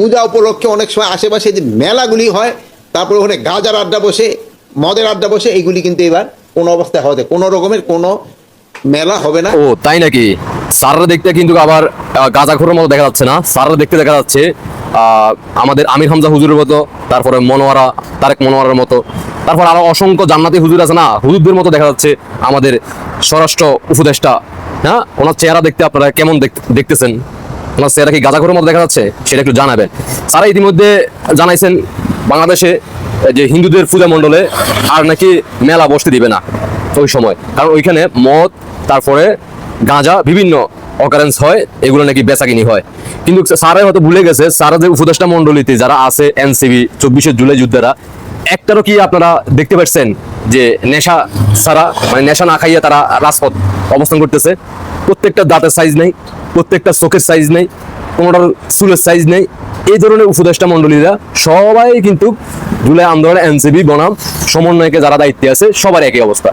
পূজা উপলক্ষে অনেক সময় আশেপাশে যে মেলাগুলি হয়, তারপরে ওখানে গাজার আড্ডা বসে, মদের আড্ডা বসে, এইগুলি কিন্তু এবার কোনো অবস্থায় হতে কোনো রকমের কোনো মেলা হবে না। ও, তাই নাকি? সাররা দেখতে কিন্তু আবার গাঁজাখোরের মতো দেখা যাচ্ছে না। সাররা দেখতে দেখা যাচ্ছে আমাদের আমির হামজা হুজুরের মতো, তারপরে মনোয়ারা, তারেক মনোয়ারার মতো। তারপর আরও অসংখ্য জান্নাতি হুজুর আছে না? হুজুরদের মতো দেখা যাচ্ছে আমাদের স্বরাষ্ট্র উপদেষ্টা। হ্যাঁ? ওনার চেহারা দেখতে আপনারা কেমন দেখ- দেখতেছেন? ওনার চেহারা কি গাঁজাখোরের মতো দেখা যাচ্ছে? সেটা একটু জানাবেন। সারা ইতিমধ্যে জানাইছেন বাংলাদেশে যে হিন্দুদের পূজা মণ্ডলে আর নাকি মেলা বসতে দিবে না ওই সময়। কারণ ওইখানে মদ, তারপরে গাঁজা, বিভিন্ন অকারেন্স হয়, এগুলো নাকি বেচাকিনি হয়। কিন্তু স্যারে হয়তো ভুলে গেছে স্যারা যে উপদেষ্টা মণ্ডলীতে যারা আছে এনসিবি চব্বিশে জুলাই যুদ্ধেরা, একটারও কি আপনারা দেখতে পাচ্ছেন যে নেশা ছাড়া মানে নেশা না খাইয়ে তারা রাজপথ অবস্থান করতেছে? প্রত্যেকটা দাঁতের সাইজ নেই। প্রত্যেকটা চোখের সাইজ নেই, কোনোটার চুলের সাইজ নেই। এই ধরনের উপদেষ্টা মণ্ডলীরা সবাই কিন্তু জুলাই আন্দোলনে এনসিবি বনাম, সমন্বয়কে যারা দায়িত্বে আছে, সবার একই অবস্থা।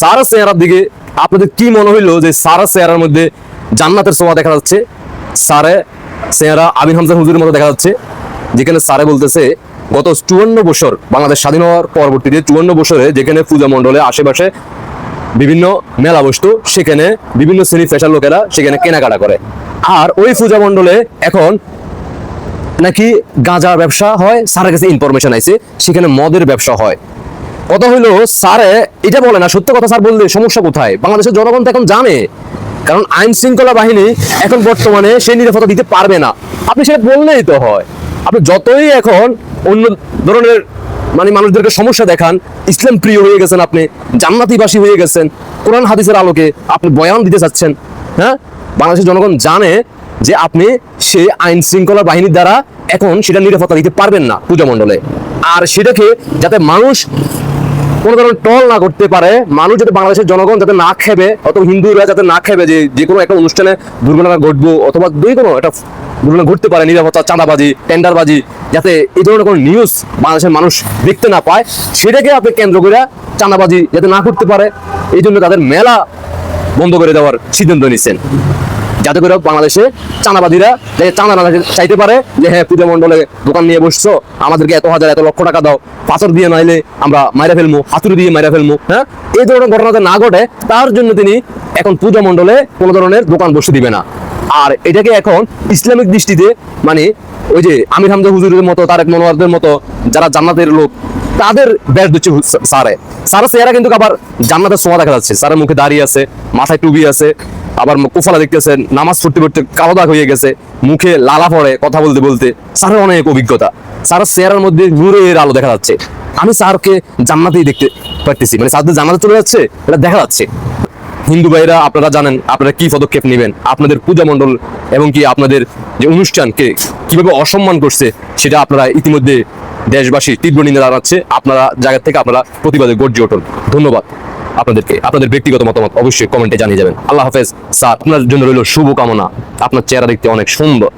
সারা চেহারার দিকে আপনাদের কি মনে হইল যে সারা চেহারার মধ্যে জান্নাতের সোয়া দেখা যাচ্ছে? সারে চেহারা আমির হামজা হুজুরের মতো দেখা যাচ্ছে, যেখানে সারে বলতেছে, গত চুয়ান্ন বছর বাংলাদেশ স্বাধীন হওয়ার পরবর্তীতে চুয়ান্ন বছরে যেখানে পূজা মণ্ডলে আশেপাশে বিভিন্ন মেলা বস্তু সেখানে বিভিন্ন শ্রেণি পেশার লোকেরা সেখানে কেনাকাটা করে। আর ওই পূজা মণ্ডলে এখন নাকি গাঁজার ব্যবসা হয়, স্যারের কাছে ইনফরমেশন আইছে, সেখানে মদের ব্যবসা হয়। কথা হইল, স্যারে এটা বলে না, সত্য কথা স্যার বললে সমস্যা কোথায়? বাংলাদেশের জনগণ তো এখন জানে, কারণ আইন শৃঙ্খলা বাহিনী এখন বর্তমানে সেই নিরাপত্তা দিতে পারবে না। আপনি সেটা বললেই তো হয়। আপনি যতই এখন অন্য ধরনের মানে মানুষদেরকে সমস্যা দেখান। ইসলাম প্রিয় হয়ে গেছেন আপনি, জান্নাতিবাসী হয়ে গেছেন। কোরআন, হাদিসের আলোকে আপনি বয়ান দিতে চাচ্ছেন হ্যাঁ? বাংলাদেশের জনগণ জানে যে আপনি সেই আইন শৃঙ্খলা বাহিনীর দ্বারা এখন সেটা নিরাপত্তা দিতে পারবেন না পূজা মণ্ডলে। আর সেটাকে যাতে মানুষ কোনো ধরনের টল না করতে পারে, মানুষ যাতে বাংলাদেশের জনগণ যাতে না খেবে, অথবা হিন্দুরা যাতে না খেবে যে যে কোনো একটা অনুষ্ঠানে দুর্ঘটনা ঘটবো, অথবা যে কোনো একটা দুর্ঘটনা ঘটতে পারে, নিরাপত্তা, চাঁদাবাজি, টেন্ডারবাজি, যাতে এই ধরনের কোনো নিউজ বাংলাদেশের মানুষ দেখতে না পায়, সেটাকে আপনি কেন্দ্র করে চাঁদাবাজি যাতে না করতে পারে, এই জন্য তাদের মেলা বন্ধ করে দেওয়ার সিদ্ধান্ত নিচ্ছেন। যাতে করে বাংলাদেশে চাঁদাবাদীরা যাতে চাঁদা না চাইতে পারে, যে হ্যাঁ পূজা মণ্ডলে দোকান নিয়ে বসছো, আমাদেরকে এত হাজার, এত লক্ষ টাকা দাও, পাথর দিয়ে নাইলে আমরা মাইরা ফেলব হাতুড়ি দিয়ে মাইরা ফেলব হ্যাঁ? এই ধরনের ঘটনা যাতে না ঘটে, তার জন্য তিনি এখন পূজা মণ্ডলে কোনো ধরনের দোকান বসে দিবে না। আর এটাকে এখন ইসলামিক দৃষ্টিতে মানে ওই যে আমির হামজা হুজুরের মতো, তারেক মনোয়ারদের মতো যারা জান্নাতের লোক, তাদের ব্যাস দিচ্ছে হু- স্যারে স্যারের চেহারা কিন্তু আবার জান্নাতের সোয়া দেখা যাচ্ছে। স্যারের মুখে দাঁড়িয়ে আছে, মাথায় টুবি আছে, আবার কুফালা দেখতেছে নামাজ পড়তে পড়তে কালো দাগ হয়ে গেছে, মুখে লালা পড়ে কথা বলতে বলতে। স্যারের অনেক অভিজ্ঞতা। স্যারের চেহারার মধ্যে নূরের আলো দেখা যাচ্ছে। আমি স্যারকে জান্নাতেই দেখতে পারতেছি। মানে স্যারদের জান্নাতে চলে যাচ্ছে, এটা দেখা যাচ্ছে। হিন্দু ভাইরা, আপনারা জানেন, আপনারা কি পদক্ষেপ নেবেন? আপনাদের পূজা মণ্ডল এবং কি আপনাদের যে অনুষ্ঠানকে কীভাবে অসম্মান করছে, সেটা আপনারা ইতিমধ্যে দেশবাসী তীব্র নিন্দা জানাচ্ছে। আপনারা, জায়গা থেকে আপনারা প্রতিবাদে গর্জে ওঠুন। ধন্যবাদ আপনাদেরকে। আপনাদের ব্যক্তিগত মতামত অবশ্যই কমেন্টে জানিয়ে যাবেন। আল্লাহ হাফেজ। স্যার, আপনার জন্য রইল শুভকামনা। আপনার চেহারা দেখতে অনেক সুন্দর।